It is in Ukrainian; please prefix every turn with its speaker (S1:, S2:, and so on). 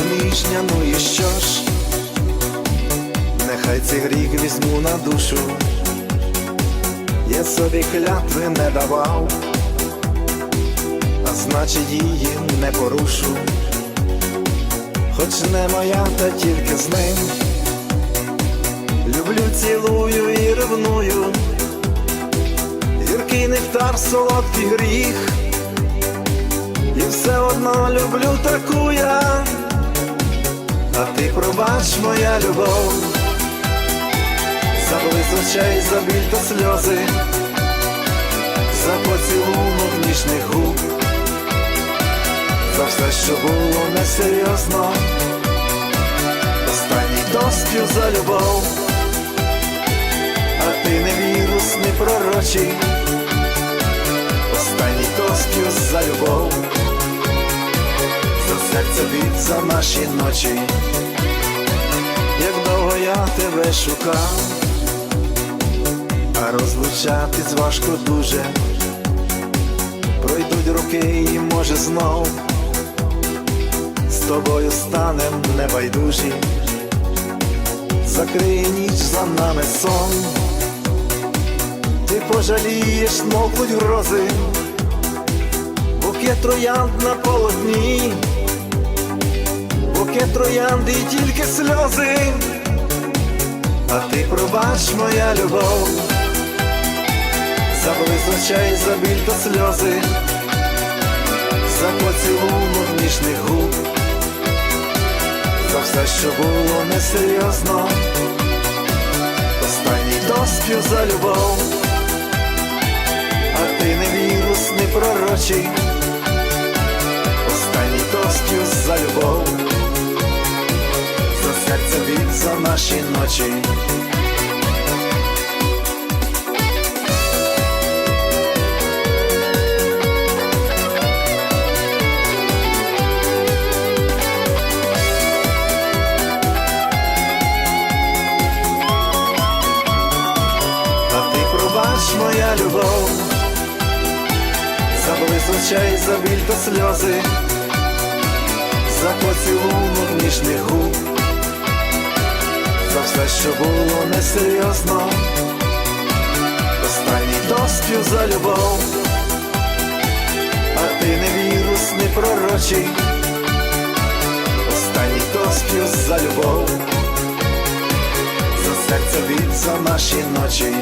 S1: проміжня, ну і що ж? Нехай цей гріх візьму на душу, я собі клятви не давав, а значить її не порушу, хоч не моя, та тільки з ним. Люблю, цілую і ревную, гіркий нектар, солодкий гріх, і все одно люблю таку я, а ти пробач моя любов, за очей, за біль та сльози, за поцілунок ніжних губ, за все, що було несерйозно, останній доспів за любов. А ти не вірус, не пророчий, останній тоспів за любов, бід, за наші ночі, як довго я тебе шукав, а розлучатись важко дуже, пройдуть роки і може знов з тобою станем небайдужі. Закриє ніч за нами сон, ти пожалієш, смокнуть грози, букет троянд на полотні, букет троянд і тільки сльози, а ти пробач моя любов, за очей, за біль та сльози, за поцілунок ніжних губ. За все, що було несерйозно, останній доспів за любов, а ти не вірус, не пророчий, за наші ночі. Моя любов, за близь очей, за біль та сльози, за поцілунок ніжних губ, за все, що було несерйозно, останній доспів за любов, а ти не вірус, не пророчий, останній доспів за любов. За серце від за наші ночі.